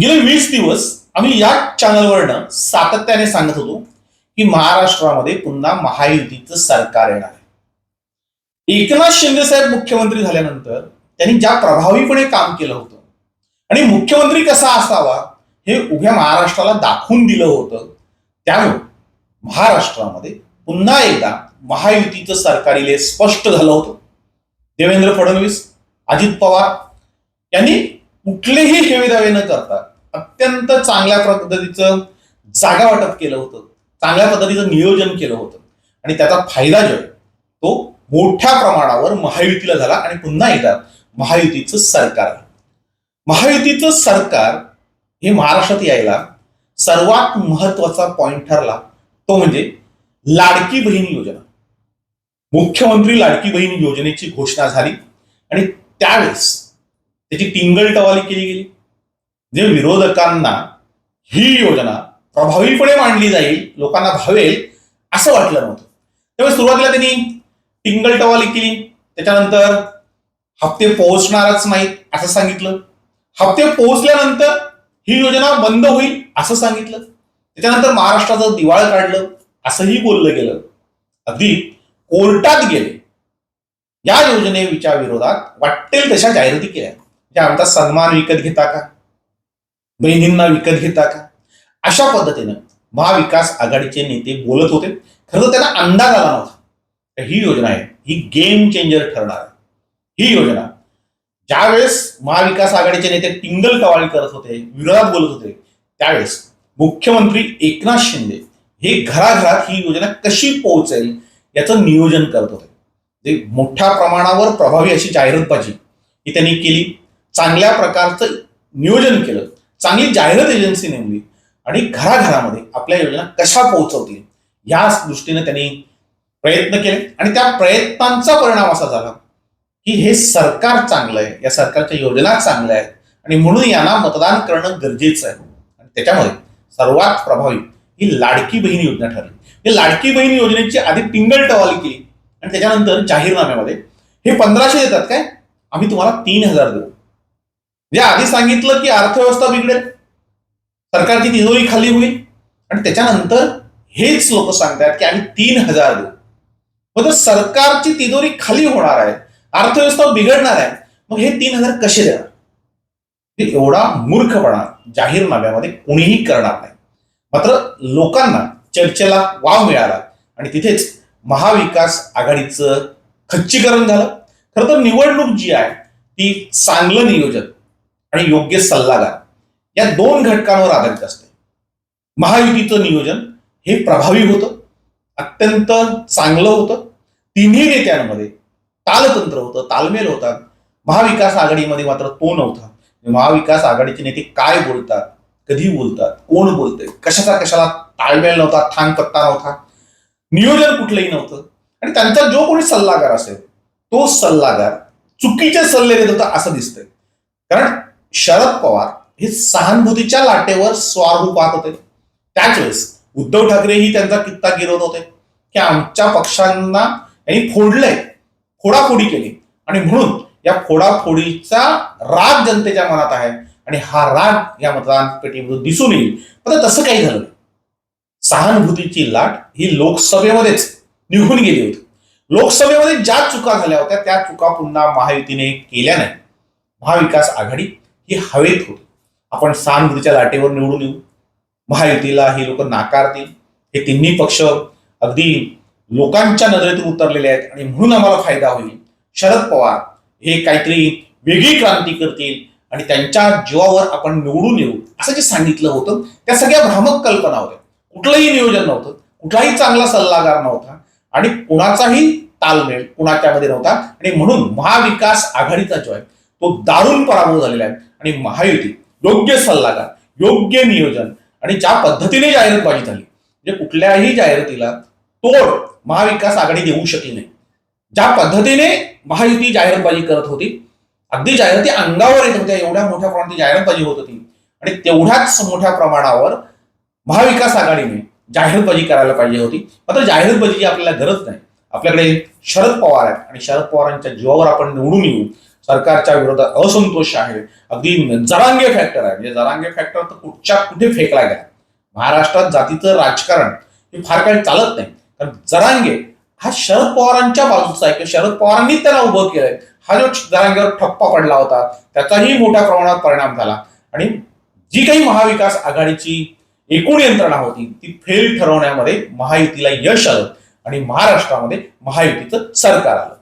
गेले वीस दिवस आम्ही या चॅनलवरनं सातत्याने सांगत होतो की महाराष्ट्रामध्ये पुन्हा महायुतीचं सरकार येणार आहे. एकनाथ शिंदे साहेब मुख्यमंत्री झाल्यानंतर त्यांनी ज्या प्रभावीपणे काम केलं होतं आणि मुख्यमंत्री कसा असावा हे उभ्या महाराष्ट्राला दाखवून दिलं होतं त्यामुळे महाराष्ट्रामध्ये पुन्हा एकदा महायुतीचं सरकार येईल स्पष्ट झालं होतं. देवेंद्र फडणवीस अजित पवार यांनी कुठलेही हेवेदावे न करता अत्यंत चांगल्या पद्धतीचं जागा वाटप केलं होतं. चांगल्या पद्धतीचं नियोजन केलं होतं. आणि त्याचा फायदा जो तो मोठ्या प्रमाणावर महायुतीला झाला आणि पुन्हा एकदा महायुतीचं सरकार महायुतीचं सरकार हे महाराष्ट्रात यायला सर्वात महत्त्वाचा पॉइंट ठरला. तो म्हणजे लाडकी बहीण योजना. मुख्यमंत्री लाडकी बहीण योजनेची घोषणा झाली आणि त्यावेळेस त्याची टिंगल केली गेली. जे विरोधकांना ही योजना प्रभावीपणे मांडली जाईल लोकांना भावेल असं वाटलं नव्हतं. त्यामुळे सुरुवातीला त्यांनी टिंगल टवाली केली. त्याच्यानंतर हप्ते पोहोचणारच नाहीत असं सांगितलं. हप्ते पोहोचल्यानंतर ही योजना बंद होईल असं सांगितलं. त्याच्यानंतर महाराष्ट्राचं दिवाळ काढलं असंही बोललं गेलं. अगदी कोर्टात गेले. या योजनेच्या विरोधात वाटेल तशा जाहिराती केल्या. म्हणजे आमचा सन्मान विकत घेता का? बहिणींना विकत घेता का? अशा पद्धतीनं महाविकास आघाडीचे नेते बोलत होते. खरं तर त्यांना अंदाज आला नव्हता. ही योजना आहे. ही गेम चेंजर ठरणार आहे. ही योजना. ज्यावेळेस महाविकास आघाडीचे नेते टिंगल कवाळी करत होते विरोधात बोलत होते त्यावेळेस मुख्यमंत्री एकनाथ शिंदे हे घराघरात ही योजना कशी पोहोचेल याचं नियोजन करत होते. जे मोठ्या प्रमाणावर प्रभावी अशी जाहिरातबाजी ही त्यांनी केली. चांगल्या प्रकारचं नियोजन केलं. चांगली जाहिरात एजन्सी नेमली आणि घराघरामध्ये आपल्या योजना कशा पोहोचवतील या दृष्टीने त्यांनी प्रयत्न केले. आणि त्या प्रयत्नांचा परिणाम असा झाला की हे सरकार चांगलं आहे या सरकारच्या योजना चांगल्या आहेत आणि म्हणून यांना मतदान करणं गरजेचं आहे. आणि त्याच्यामध्ये सर्वात प्रभावी ही लाडकी बहीण योजना ठरली. ही लाडकी बहीण योजनेची आधी पिंगल टवाली केली आणि त्याच्यानंतर जाहीरनाम्यामध्ये हे पंधराशे देतात काय? आम्ही तुम्हाला तीन हजार देऊ. म्हणजे आधी सांगितलं की अर्थव्यवस्था बिघडेल सरकारची तिजोरी खाली होईल. आणि त्याच्यानंतर हेच लोक सांगतात की आम्ही तीन हजार देऊ. मग तर सरकारची तिजोरी खाली होणार आहे अर्थव्यवस्था बिघडणार आहे मग हे तीन हजार कसे देणार? ते एवढा मूर्खपणा जाहीरनाम्यामध्ये कोणीही करणार नाही. मात्र लोकांना चर्चेला वाव मिळाला आणि तिथेच महाविकास आघाडीचं खच्चीकरण झालं. खरं तर निवडणूक जी आहे ती चांगलं नियोजन. आणि योग्य सल्लागार. या दोन घटकांवर आधारित असते. महायुतीचं नियोजन हे प्रभावी होतं. अत्यंत चांगलं होतं. तिन्ही नेत्यांमध्ये तालतंत्र होतं तालमेल होता. महाविकास आघाडीमध्ये मात्र तो नव्हता. महाविकास आघाडीचे नेते काय बोलतात कधी बोलतात कोण बोलतंय कशाचा कशाला ताळमेळ नव्हता थांग पत्ता नव्हता. नियोजन कुठलंही नव्हतं. आणि त्यांचा जो कोणी सल्लागार असेल तो सल्लागार चुकीचे सल्ले देत होता असं दिसतंय. कारण शरद पवार हे सहानुभूतीच्या लाटेवर स्वार पाहत होते. त्याच वेळेस उद्धव ठाकरेही त्यांचा कित्ता गिरवत होते. की आमच्या पक्षांना यांनी फोडलंय फोडाफोडी केली. आणि म्हणून या फोडाफोडीचा राग जनतेच्या मनात आहे. आणि हा राग या मतदान पेटीमधून दिसून येईल. पण तसं काही झालं नाही. सहानुभूतीची लाट ही लोकसभेमध्येच निघून गेली होती. लोकसभेमध्ये ज्या चुका झाल्या होत्या त्या चुका पुन्हा महायुतीने केल्या नाही. महाविकास आघाडी ही हवेत होती. आपण सहानुभूतीच्या लाटेवर निवडून येऊ. महायुतीला ही लोक नाकारतील. हे तिन्ही पक्ष अगदी लोकांच्या नजरेतून उतरलेले आहेत आणि म्हणून आम्हाला फायदा होईल. शरद पवार हे काहीतरी वेगळी क्रांती करतील आणि त्यांच्या जीवावर आपण निवडून येऊ असं जे सांगितलं होतं त्या सगळ्या भ्रामक कल्पना होत्या. कुठलंही नियोजन नव्हतं कुठलाही चांगला सल्लागार नव्हता आणि कुणाचाही तालमेल कुणाच्यामध्ये नव्हता. आणि म्हणून महाविकास आघाडीचा जो आहे तो दारुण पराभव झालेला आहे. आणि महायुती योग्य सल्लागार योग्य नियोजन आणि ज्या पद्धतीने जाहिरातबाजी झाली म्हणजे कुठल्याही जाहिरातीला तोड महाविकास आघाडी देऊ शकली नाही. ज्या पद्धतीने महायुती जाहिरातबाजी करत होती अगदी जाहिराती अंगावर येत होत्या एवढ्या मोठ्या प्रमाणात जाहिरातबाजी होत होती आणि तेवढ्याच मोठ्या प्रमाणावर महाविकास आघाडीने जाहिरातबाजी करायला पाहिजे होती. मात्र जाहिरातबाजीची आपल्याला गरज नाही. आपल्याकडे शरद पवार आहेत. आणि शरद पवारांच्या जीवावर आपण निवडून येऊ. सरकारच्या विरोधात असंतोष आहे. अगदी जरांगे फॅक्टर आहे. म्हणजे जरांगे फॅक्टर तर कुठच्या कुठे फेकला गेला? महाराष्ट्रात जातीचं राजकारण हे फार काही चालत नाही. कारण जरांगे हा शरद पवारांच्या बाजूचा आहे. किंवा शरद पवारांनी त्याला उभं केलंय. हा जो जरांगेवर ठप्पा पडला होता त्याचाही मोठ्या प्रमाणात परिणाम झाला. आणि जी काही महाविकास आघाडीची एकूण यंत्रणा होती ती फेल ठरवण्यामध्ये महायुतीला यश आलं. आणि महाराष्ट्रामध्ये महायुतीचं सरकार आलं.